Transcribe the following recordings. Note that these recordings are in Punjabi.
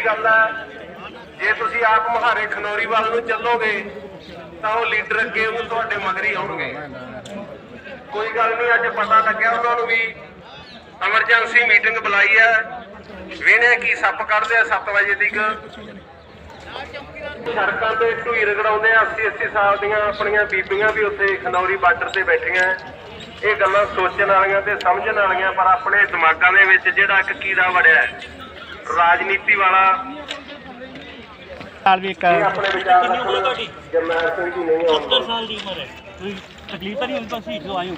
ਵੱਡੀ ਗੱਲ ਹੈ ਜੇ ਤੁਸੀਂ ਆਪ ਮੁਹਾਰੇ ਖਨੌਰੀ ਵੱਲ ਨੂੰ ਚੱਲੋਗੇ, ਤਾਂ ਉਹ ਲੀਡਰ ਅੱਗੇ ਉਹ ਤੁਹਾਡੇ ਮਗਰ ਹੀ ਆਉਣਗੇ। ਕੋਈ ਗੱਲ ਨਹੀਂ, ਅੱਜ ਪਤਾ ਲੱਗਿਆ ਉਹਨਾਂ ਨੂੰ ਵੀ ਐਮਰਜੈਂਸੀ ਮੀਟਿੰਗ ਬੁਲਾਈ ਹੈ। ਵੇਨੇ ਕੀ ਸੱਪ ਕੱਢਦੇ ਆ 7 ਵਜੇ ਤੱਕ। ਸੜਕਾਂ ਤੇ ਢੂਈ ਰਗੜਾਉਂਦੇ ਆ 80 80 ਸਾਲ ਦੀਆਂ ਆਪਣੀਆਂ ਬੀਬੀਆਂ ਵੀ ਉੱਥੇ ਖਨੌਰੀ ਬਾਰਡਰ ਤੇ ਬੈਠੀਆਂ। ਇਹ ਗੱਲਾਂ ਸੋਚਣ ਵਾਲੀਆਂ ਤੇ ਸਮਝਣ ਵਾਲੀਆਂ, ਪਰ ਆਪਣੇ ਦਿਮਾਗਾਂ ਦੇ ਵਿੱਚ ਜਿਹੜਾ ਇੱਕ ਕੀੜਾ ਵੜਿਆ ਰਾਜਨੀਤੀ ਵਾਲਾ। ਸਾਲ ਵੀ ਇੱਕ ਆਪਣੇ ਵਿਚਾਰ ਰੱਖਣ ਜਰਨੈਲ ਸਿੰਘ ਜੀ ਨਹੀਂ ਆਉਂਦੇ। 70 ਸਾਲ ਦੀ ਉਮਰ ਹੈ। ਕੋਈ ਤਕਲੀਫ ਤਾਂ ਨਹੀਂ ਹੁੰਦੀ ਤੁਸੀਂ ਜੋ ਆਇਓ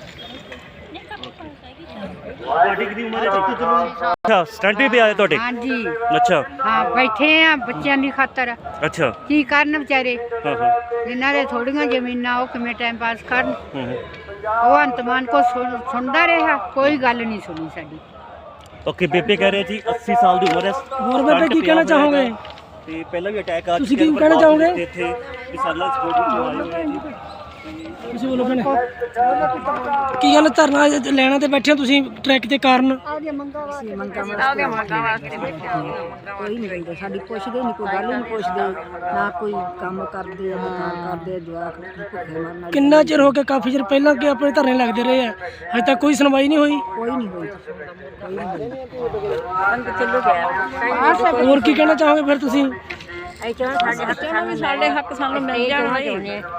ਤੁਹਾਡੀ ਕਿੰਨੀ ਉਮਰ ਹੈ? ਤੁਸੀਂ ਤੁਹਾਨੂੰ ਅੱਛਾ ਸਟੰਟ ਵੀ ਪਿਆ ਹੈ ਤੁਹਾਡੇ? ਹਾਂਜੀ। ਅੱਛਾ। ਹਾਂ ਬੈਠੇ ਆ ਬੱਚਿਆਂ ਦੀ ਖਾਤਰ। ਅੱਛਾ। ਕੀ ਕਰਨ ਵਿਚਾਰੇ? ਹਾਂ ਹਾਂ। ਜਿਨ੍ਹਾਂ ਦੇ ਥੋੜੀਆਂ ਜ਼ਮੀਨਾਂ ਉਹ ਕਿਵੇਂ ਟਾਈਮ ਪਾਸ ਕਰਨ? ਹੂੰ, ਹੂੰ। ਉਹ ਅੰਤਮਾਨ ਕੋ ਸੁਣ- ਸੁਣਦਾ ਰਿਹਾ ਕੋਈ ਗੱਲ ਨਹੀਂ ਸੁਣੀ ਸਾਡੀ। ਓਕੇ ਬੇਬੇ ਕਹਿ ਰਹੇ ਜੀ 80 ਸਾਲ ਦੀ ਉਮਰ ਹੈ। ਹੋਰ ਬੇਬੇ ਕੀ ਕਹਿਣਾ ਚਾਹੋਗੇ? ਤੇ ਪਹਿਲਾਂ ਵੀ ਅਟੈਕ ਆ ਤੁਸੀਂ ਚੁੱਕਿਆ ਕੀ ਪਰ ਕਹਿਣਾ ਚਾਹੋਗੇ? ਇੱਥੇ ਸਾਡਾ ਸਪੋਰਟ ਵਿੱਚ ਆਏ ਹੋਏ ਜੀ। ਤੁਸੀਂ ਬੋਲੋ ਭੈਣੇ। ਕੀ ਗੱਲ ਧਰਨਾ ਲੈਣਾ ਤੇ ਬੈਠੇ ਹੋ ਤੁਸੀਂ ਟਰੈਕ ਤੇ ਕਾਰਨ? ਕੋਈ ਨਹੀਂ ਰਹਿੰਦਾ ਸਾਡੀ ਪੁੱਛਦੇ ਨਹੀਂ ਕੋਈ ਗੱਲ ਨਹੀਂ ਪੁੱਛਦੇ। ਨਾ ਕੋਈ ਕੰਮ ਕਰਦੇ ਆ ਮਕਾਨ ਕਰਦੇ ਆ ਜਵਾਕ ਭੁੱਖੇ ਮਰਨ ਵਾਲੇ ਕਿੰਨਾ ਚਿਰ ਹੋ ਗਿਆ ਕਾਫੀ ਚਿਰ ਪਹਿਲਾਂ ਕਿ ਆਪਣੇ ਧਰਨੇ ਲੱਗਦੇ ਰਹੇ ਆ? ਅਜੇ ਤੱਕ ਕੋਈ ਸੁਣਵਾਈ ਨਹੀਂ ਹੋਈ? ਕੋਈ ਨਹੀਂ ਹੋਈ ਕੋਈ ਨਹੀਂ ਹੋਰ ਕੀ ਕਹਿਣਾ ਚਾਹੋਗੇ ਫਿਰ ਤੁਸੀਂ? ਸਾਡੇ ਹੱਕ ਸਾਨੂੰ ਸਾਡੇ ਹੱਕ ਸਾਨੂੰ ਮਿਲ ਜਾਣ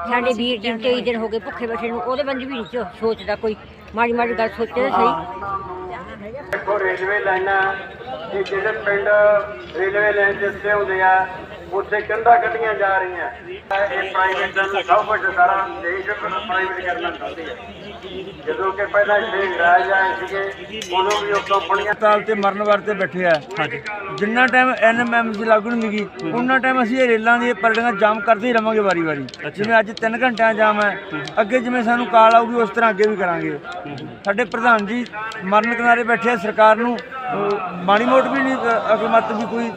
ਸਾਡੇ ਵੀਰ ਜੀ ਕਈ ਦਿਨ ਹੋ ਗਏ ਭੁੱਖੇ ਬੈਠੇ ਨੂੰ ਉਹਦੇ ਬੰਦ ਵੀ ਨਹੀਂ ਸੋਚਦਾ ਕੋਈ। ਮਾੜੀ ਮਾੜੀ ਗੱਲ ਸੋਚੇ ਤਾਂ ਸਹੀ। ਦੇਖੋ ਰੇਲਵੇ ਲਾਈਨਾਂ ਇਹ ਜਿਹੜੇ ਪਿੰਡ ਰੇਲਵੇ ਲਾਈਨ ਦੇ ਉੱਤੇ ਹੁੰਦੇ ਆ ਉੱਥੇ ਕੰਧਾਂ ਕੱਢੀਆਂ ਜਾ ਰਹੀਆਂ। ਇਹ ਪ੍ਰਾਈਵੇਟ ਸਭ ਕੁਝ ਸਾਰਾ ਦੇਸ਼ ਪ੍ਰਾਈਵੇਟ ਕਰਨਾ ਚਾਹੁੰਦੇ ਆ। ਜਦੋਂ ਕਿ ਪਹਿਲਾਂ ਇੱਥੇ ਰਾਜ ਆਏ ਸੀਗੇ ਉਦੋਂ ਵੀ ਉਹ ਕੰਪਨੀਆਂ ਹਸਪਤਾਲ ਤੇ ਮਰਨ ਵਰਤੇ ਬੈਠੇ ਆ। ਜਿੰਨਾ ਟਾਈਮ ਐਨਐਮਐਮਸੀ ਲਾਗੂ ਨਹੀਂ ਹੋਗੀ ਉਹਨਾਂ ਟਾਈਮ ਅਸੀਂ ਇਹ ਰੇਲਾਂ ਦੀਆਂ ਪਰੜੀਆਂ ਜਾਮ ਕਰਦੇ ਹੀ ਰਵਾਂਗੇ ਵਾਰੀ-ਵਾਰੀ ਜਿਵੇਂ ਅੱਜ 3 ਘੰਟਿਆਂ ਜਾਮ ਹੈ ਅੱਗੇ ਜਿਵੇਂ ਸਾਨੂੰ ਕਾਲ ਆਊਗੀ ਉਸ ਤਰ੍ਹਾਂ ਅੱਗੇ ਵੀ ਕਰਾਂਗੇ। ਸਾਡੇ ਪ੍ਰਧਾਨ ਜੀ ਮਰਨ ਕਿਨਾਰੇ ਬੈਠੇ ਆ ਸਰਕਾਰ ਨੂੰ ਮਾਣੀ ਮੋਟ ਵੀ ਨਹੀਂ ਅਕਲਮਤ ਵੀ ਕੋਈ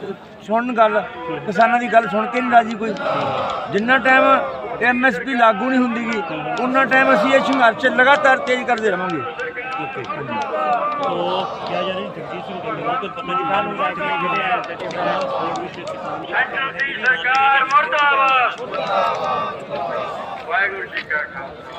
ਸੁਣਨ ਗੱਲ ਕਿਸਾਨਾਂ ਦੀ ਗੱਲ ਸੁਣ ਕੇ ਨਹੀਂ ਰਾਜੀ ਕੋਈ। ਜਿੰਨਾ ਟਾਈਮ ਐਮਐਸਪੀ ਲਾਗੂ ਨਹੀਂ ਹੁੰਦੀ ਗੀ ਉਹਨਾਂ ਟਾਈਮ ਅਸੀਂ ਇਹ ਸੰਘਰਸ਼ ਲਗਾਤਾਰ ਤੇਜ਼ ਕਰਦੇ ਰਹਾਂਗੇ ਵਾਹਿਗੁਰੂ ਜੀ ਕਾ ਖਾਲਸਾ।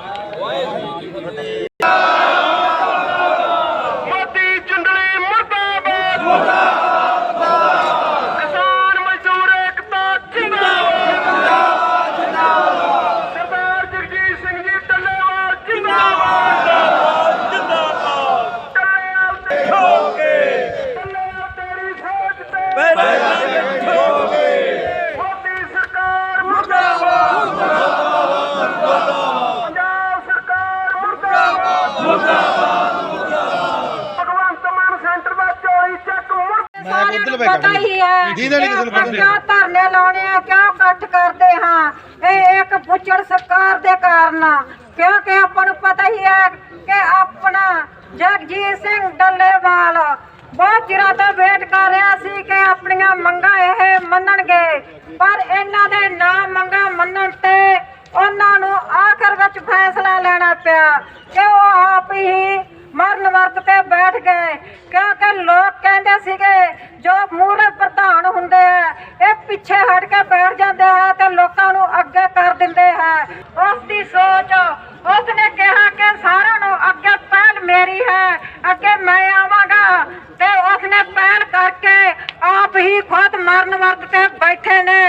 ਪਤਾ ਹੀ ਹੈ। ਜਿਹਦੇ ਲਈ ਕਿਸੇ ਨੂੰ ਪਤਾ ਕਿਉਂ ਧਰਨੇ ਲਾਉਣੇ ਆ ਕਿਉਂ ਇਕੱਠ ਕਰਦੇ ਹਾਂ। ਇਹ ਇੱਕ ਪੁੱਛੜ ਸਰਕਾਰ ਦੇ ਕਾਰਨ ਆ। ਕਿਉਂਕਿ ਆਪਾਂ ਨੂੰ ਪਤਾ ਹੀ ਹੈ ਕਿ ਆਪਣਾ ਜਗਜੀਤ ਸਿੰਘ ਡੱਲੇਵਾਲ ਬਹੁਤ ਚਿਰਾਂ ਤੋਂ ਵੇਟ ਕਰ ਰਿਹਾ ਸੀ ਕਿ ਆਪਣੀਆਂ ਮੰਗਾਂ ਇਹ ਮੰਨਣਗੇ। ਪਰ ਇਹਨਾਂ ਦੇ ਨਾ ਮੰਗਾਂ ਮੰਨਣ ਤੇ ਉਹਨਾਂ ਨੂੰ ਆਖਰ ਵਿੱਚ ਫੈਸਲਾ ਲੈਣਾ ਪਿਆ ਕਿ ਉਹ ਆਪ ਹੀ ਮਰਨ ਵਰਤ ਤੇ ਬੈਠ ਗਏ। ਕਿਉਂਕਿ ਲੋਕ ਕਹਿੰਦੇ ਸੀਗੇ, ਜੋ ਮੂਹਰੇ ਪ੍ਰਧਾਨ ਹੁੰਦੇ ਆ, ਇਹ ਪਿੱਛੇ ਹਟ ਕੇ ਬੈਠ ਜਾਂਦੇ ਆ ਤੇ ਲੋਕਾਂ ਨੂੰ ਅੱਗੇ ਕਰ ਦਿੰਦੇ ਆ ਉਸ ਦੀ ਸੋਚ ਉਸ ਨੇ ਕਿਹਾ ਕਿ ਸਾਰਿਆਂ ਨੂੰ ਅੱਗੇ ਪਹਿਲ ਮੇਰੀ ਹੈ ਅੱਗੇ ਮੈਂ ਆਵਾਂਗਾ ਤੇ ਉਸ ਨੇ ਪਹਿਲ ਕਰਕੇ ਆਪ ਹੀ ਖੁਦ ਮਰਨ ਵਰਤ ਤੇ ਬੈਠੇ ਨੇ।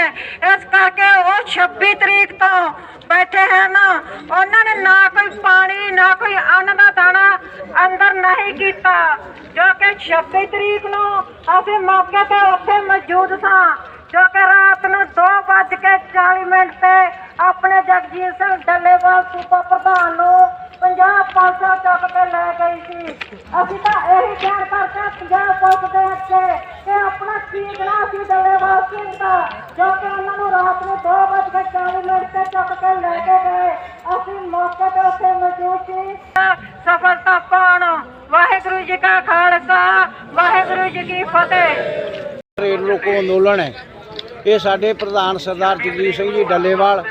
ਇਸ ਕਰਕੇ ਉਹ 26 ਤਰੀਕ ਤੋਂ ਬੈਠੇ ਹਨ। ਉਹਨਾਂ ਨੇ ਨਾ ਕੋਈ ਪਾਣੀ, ਨਾ ਕੋਈ ਅੰਨ ਦਾ ਦਾਣਾ ਅੰਦਰ ਨਹੀਂ ਕੀਤਾ। ਜੋ ਕਿ 26 ਤਰੀਕ ਨੂੰ ਅਸੀਂ ਮੌਕੇ ਤੇ ਉੱਥੇ ਮੌਜੂਦ ਸਾਂ। ਜੋ ਕਿ ਰਾਤ ਨੂੰ 2:40 ਮਿੰਟ ਤੇ ਆਪਣੇ ਜਗਜੀਤ ਸਿੰਘ ਡੱਲੇਵਾਲ ਸੂਬਾ ਪ੍ਰਧਾਨ ਨੂੰ 50 500 ਚੁੱਕ ਕੇ ਲੈ ਗਈ ਸੀ। ਅਸੀਂ ਤਾਂ ਇਹੀ ਕਹਿਣ ਕਰਕੇ ਪੰਜਾਬ ਪੁਲਿਸ ਦੇ ਅੱਗੇ ਕਿ ਆਪਣਾ ਕੀ ਗਣਾ ਦਾ ਜੋ ਕਿ ਉਹਨਾਂ ਨੂੰ ਰਾਤ ਨੂੰ 2:40 ਮਿੰਟ ਤੇ ਚੁੱਕ ਕੇ ਲੈ ਕੇ ਗਏ। ਅਸੀਂ ਮੌਕੇ ਤੇ ਉੱਥੇ ਮੌਜੂਦ ਸੀ। ਸਫਲਤਾ ਪਾਉਣ ਵਾਹਿਗੁਰੂ ਜੀ ਕਾ ਖਾਲਸਾ, ਵਾਹਿਗੁਰੂ ਜੀ ਕੀ ਫਤਿਹ। ਰੇਲ ਰੋਕੋ ਅੰਦੋਲਨ ਹੈ। ਇਹ ਸਾਡੇ ਪ੍ਰਧਾਨ ਸਰਦਾਰ ਜਗਜੀਤ ਸਿੰਘ ਜੀ ਡੱਲੇਵਾਲ,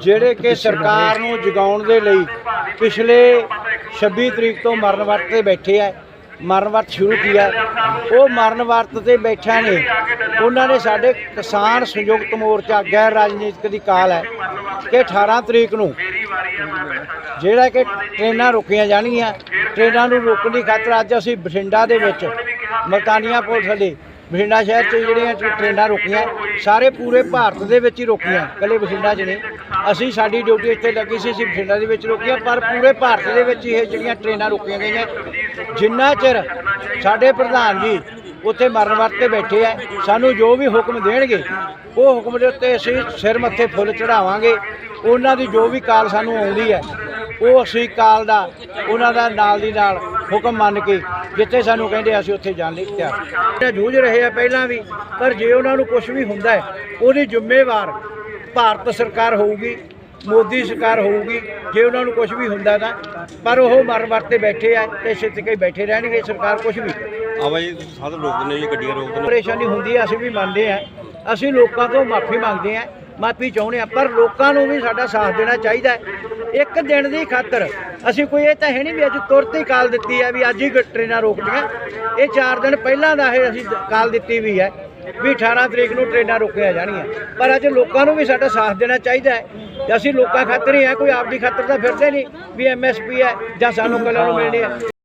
ਜਿਹੜੇ ਕਿ ਸਰਕਾਰ ਨੂੰ ਜਗਾਉਣ ਦੇ ਲਈ ਪਿਛਲੇ 26 ਤਰੀਕ ਤੋਂ ਮਰਨ ਵਰਤ ਤੇ ਬੈਠੇ ਆ। ਮਰਨ ਵਰਤ ਸ਼ੁਰੂ ਕੀਤਾ ਉਹ ਮਰਨ ਵਰਤ ਤੇ ਬੈਠਿਆਂ ਨੇ, ਉਹਨਾਂ ਨੇ ਸਾਡੇ ਕਿਸਾਨ ਸੰਯੁਕਤ ਮੋਰਚਾ, ਗੈਰ ਰਾਜਨੀਤਿਕ ਦੀ ਕਾਲ ਹੈ ਕਿ 18 ਤਰੀਕ ਨੂੰ ਜਿਹੜਾ ਕਿ ਟ੍ਰੇਨਾਂ ਰੁਕੀਆਂ ਜਾਣਗੀਆਂ, ਟ੍ਰੇਨਾਂ ਨੂੰ ਰੋਕਣ ਦੀ ਖਾਤਰ ਅੱਜ ਅਸੀਂ ਬਠਿੰਡਾ ਦੇ ਵਿੱਚ ਮਲਤਾਨੀਆਂ ਪੁਲਿਸ ਥੱਲੇ ਬਠਿੰਡਾ ਸ਼ਹਿਰ 'ਚ ਜਿਹੜੀਆਂ ਟ- ਟ੍ਰੇਨਾਂ ਰੁਕੀਆਂ, ਸਾਰੇ ਪੂਰੇ ਭਾਰਤ ਦੇ ਵਿੱਚ ਹੀ ਰੁਕੀਆਂ, ਇਕੱਲੇ ਬਠਿੰਡਾ 'ਚ ਨਹੀਂ। ਅਸੀਂ ਸਾਡੀ ਡਿਊਟੀ ਇੱਥੇ ਲੱਗੀ ਸੀ, ਅਸੀਂ ਬਠਿੰਡਾ ਦੇ ਵਿੱਚ ਰੁਕੀਆਂ, ਪਰ ਪੂਰੇ ਭਾਰਤ ਦੇ ਵਿੱਚ ਇਹ ਜਿਹੜੀਆਂ ਟ੍ਰੇਨਾਂ ਰੁਕੀਆਂ ਗਈਆਂ ਜਿੰਨਾ ਚਿਰ ਸਾਡੇ ਪ੍ਰਧਾਨ ਜੀ ਉੱਥੇ ਮਰਨ ਵਰਤ ਤੇ ਬੈਠੇ ਆ, ਸਾਨੂੰ ਜੋ ਵੀ ਹੁਕਮ ਦੇਣਗੇ, ਉਹ ਹੁਕਮ ਦੇ ਉੱਤੇ ਅਸੀਂ ਸਿਰ ਮੱਥੇ ਫੁੱਲ ਚੜਾਵਾਂਗੇ ਉਹਨਾਂ ਦੀ ਜੋ ਵੀ ਕਾਲ ਸਾਨੂੰ ਆਉਂਦੀ ਹੈ, ਉਹ ਅਸੀਂ ਕਾਲ ਦਾ, ਉਹਨਾਂ ਦਾ ਨਾਲ ਦੀ ਨਾਲ ਹੁਕਮ ਮੰਨ ਕੇ ਜਿੱਥੇ ਸਾਨੂੰ ਕਹਿੰਦੇ ਅਸੀਂ ਉੱਥੇ ਜਾਣ ਲਈ ਤਿਆਰ। ਜੂਝ ਰਹੇ ਆ ਪਹਿਲਾਂ ਵੀ, ਪਰ ਜੇ ਉਹਨਾਂ ਨੂੰ ਕੁਝ ਵੀ ਹੁੰਦਾ ਉਹਦੀ ਜ਼ਿੰਮੇਵਾਰ ਭਾਰਤ ਸਰਕਾਰ ਹੋਊਗੀ। ਮੋਦੀ ਸਰਕਾਰ ਹੋਊਗੀ ਜੇ ਉਹਨਾਂ ਨੂੰ ਕੁਝ ਵੀ ਹੁੰਦਾ ਤਾਂ ਪਰ ਉਹ ਮਰ ਮਰ ਤੇ ਬੈਠੇ ਆ ਤੇ ਇਸੇ ਤੇ ਬੈਠੇ ਰਹਿਣਗੇ ਸਰਕਾਰ ਕੁਝ ਵੀ। ਆਵਾਜਾਈ ਸਾਧਨ ਰੋਕ ਦਿੰਦੇ ਜੀ ਗੱਡੀਆਂ ਰੋਕ ਦਿੰਦੇ ਪਰੇਸ਼ਾਨੀ ਹੁੰਦੀ ਹੈ ਅਸੀਂ ਵੀ ਮੰਨਦੇ ਆ। ਅਸੀਂ ਲੋਕਾਂ ਤੋਂ ਮਾਫੀ ਮੰਗਦੇ ਆ ਮਾਫੀ ਚਾਹੁੰਦੇ ਆ ਪਰ ਲੋਕਾਂ ਨੂੰ ਵੀ ਸਾਡਾ ਸਾਥ ਦੇਣਾ ਚਾਹੀਦਾ। ਇੱਕ ਦਿਨ ਦੀ ਖਾਤਰ ਅਸੀਂ ਕੋਈ ਇਹ ਤਾਂ ਹੈ ਨਹੀਂ ਵੀ ਅੱਜ ਤੁਰਤ ਹੀ ਕਾਲ ਦਿੱਤੀ ਹੈ ਵੀ ਅੱਜ ਹੀ ਟ੍ਰੇਨਾਂ ਰੋਕਦੀਆਂ ਇਹ 4 ਦਿਨ ਪਹਿਲਾਂ ਦਾ ਇਹ ਅਸੀਂ ਕਾਲ ਦਿੱਤੀ ਵੀ ਹੈ। ਵੀ 18 ਤਰੀਕ ਨੂੰ ਟ੍ਰੇਨਾਂ ਰੋਕੀਆਂ ਜਾਣਗੀਆਂ ਪਰ ਅੱਜ ਲੋਕਾਂ ਨੂੰ ਵੀ ਸਾਡਾ ਸਾਥ ਦੇਣਾ ਚਾਹੀਦਾ ਹੈ। ਤੇ ਅਸੀਂ ਲੋਕਾਂ ਖਾਤਰ ਹੀ ਆ ਕੋਈ ਆਪਦੀ ਖਾਤਰ ਤਾਂ ਫਿਰਦੇ ਨਹੀਂ, ਵੀ ਐਮਐਸਪੀ ਹੈ ਜਾਂ ਸਾਨੂੰ ਕੱਲ੍ਹ ਨੂੰ ਮਿਲਣੀ ਹੈ